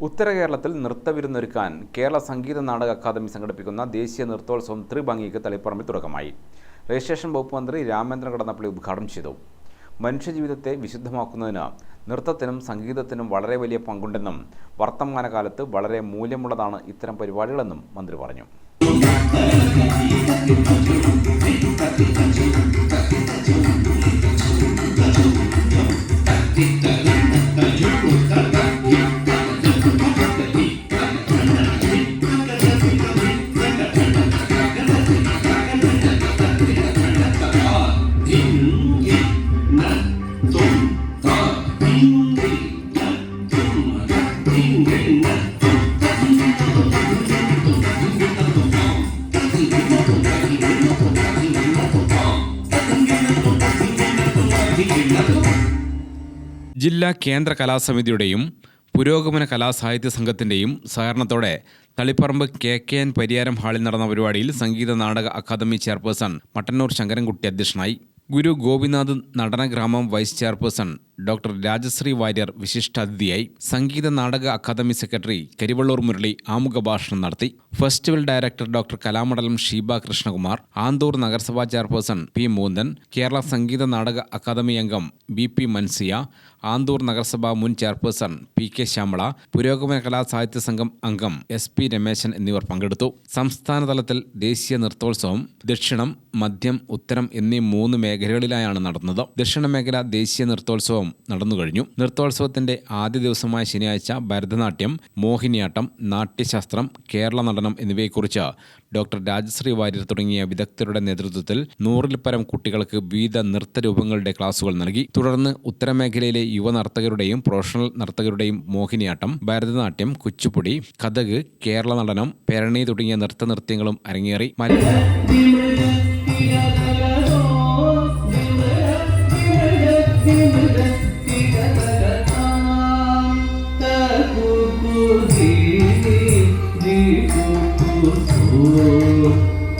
ഉത്തര കേരളത്തിൽ നൃത്തവിരുന്നൊരുക്കാൻ കേരള സംഗീത നാടക അക്കാദമി സംഘടിപ്പിക്കുന്ന ദേശീയ നൃത്തോത്സവം ത്രിഭംഗിക്ക് തളിപ്പറമ്പിൽ തുടക്കമായി. രജിസ്ട്രേഷൻ വകുപ്പ് മന്ത്രി രാമേന്ദ്രൻ കടന്നപ്പള്ളി ഉദ്ഘാടനം ചെയ്തു. മനുഷ്യജീവിതത്തെ വിശുദ്ധമാക്കുന്നതിന് നൃത്തത്തിനും സംഗീതത്തിനും വളരെ വലിയ പങ്കുണ്ടെന്നും വർത്തമാനകാലത്ത് വളരെ മൂല്യമുള്ളതാണ് ഇത്തരം പരിപാടികളെന്നും മന്ത്രി പറഞ്ഞു. ജില്ലാ കേന്ദ്ര കലാസമിതിയുടെയും പുരോഗമന കലാസാഹിത്യ സംഘത്തിന്റെയും സഹകരണത്തോടെ Taliparamba K K N Pariyaram ഹാളിൽ നടന്ന പരിപാടിയിൽ സംഗീത നാടക അക്കാദമി ചെയർപേഴ്സൺ മട്ടന്നൂർ ശങ്കരൻകുട്ടി അധ്യക്ഷനായി. Guru Gopinath Natanagramam vice chairperson doctor Rajasree Warrier വിശിഷ്ടാതിഥിയായി Sangeetha Nataka academy secretary Karivellur Murali ആമുഖ ഭാഷണം നടത്തി. Festival director doctor Kalamandalam Sheeba Krishnakumar Anthoor നഗരസഭാ chairperson P Moonthan Kerala Sangeetha Nataka academy അംഗം B P Mansiya Anthoor നഗരസഭാ മുൻ ചെയർപേഴ്സൺ പി കെ ശ്യാമള പുരോഗമന കലാ സാഹിത്യ സംഘം അംഗം എസ് പി രമേശൻ എന്നിവർ പങ്കെടുത്തു. സംസ്ഥാന തലത്തിൽ ദേശീയ നൃത്തോത്സവം ദക്ഷിണം മധ്യം ഉത്തരം എന്നീ മൂന്ന് മേഖലകളിലായാണ് നടന്നത്. ദക്ഷിണ മേഖല ദേശീയ നൃത്തോത്സവം നടന്നു കഴിഞ്ഞു. നൃത്തോത്സവത്തിന്റെ ആദ്യ ദിവസമായ ശനിയാഴ്ച ഭരതനാട്യം മോഹിനിയാട്ടം നാട്യശാസ്ത്രം കേരള നടനം എന്നിവയെക്കുറിച്ച് ഡോക്ടർ രാജശ്രീ വാര്യർ തുടങ്ങിയ വിദഗ്ധരുടെ നേതൃത്വത്തിൽ നൂറിൽ പരം കുട്ടികൾക്ക് വിവിധ നൃത്ത രൂപങ്ങളുടെ ക്ലാസുകൾ നൽകി. തുടർന്ന് ഉത്തരമേഖലയിലെ യുവ നർത്തകരുടെയും പ്രൊഫഷണൽ നർത്തകരുടെയും മോഹിനിയാട്ടം ഭരതനാട്യം കുച്ചുപ്പുടി കഥക് കേരള നടനം പെരണി തുടങ്ങിയ നൃത്തനൃത്യങ്ങളും അരങ്ങേറി.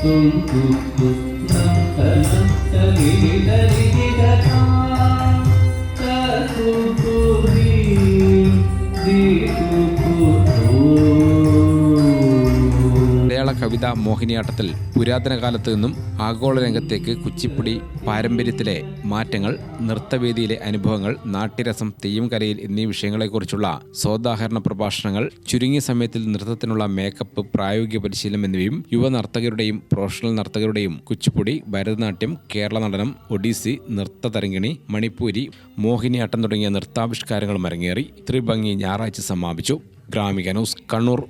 tum tum tum nam ta nam ta ni ni ta ni ni കവിത മോഹിനിയാട്ടത്തിൽ പുരാതന കാലത്ത് നിന്നും ആഗോള രംഗത്തേക്ക് കുച്ചിപ്പുടി പാരമ്പര്യത്തിലെ മാറ്റങ്ങൾ നൃത്തവേദിയിലെ അനുഭവങ്ങൾ നാട്യരസം തെയ്യം കരയിൽ എന്നീ വിഷയങ്ങളെക്കുറിച്ചുള്ള സോദാഹരണ പ്രഭാഷണങ്ങൾ ചുരുങ്ങിയ സമയത്തിൽ നൃത്തത്തിനുള്ള മേക്കപ്പ് പ്രായോഗിക പരിശീലനം എന്നിവയും യുവ നർത്തകരുടെയും പ്രൊഫഷണൽ നർത്തകരുടെയും കുച്ചിപ്പുടി ഭരതനാട്യം കേരള നടനം ഒഡീസി നൃത്ത തരങ്കിണി മണിപ്പൂരി മോഹിനിയാട്ടം തുടങ്ങിയ നൃത്താവിഷ്കാരങ്ങളും അരങ്ങേറി. ത്രിഭംഗി ഞായറാഴ്ച സമാപിച്ചു. ഗ്രാമിക ന്യൂസ് കണ്ണൂർ.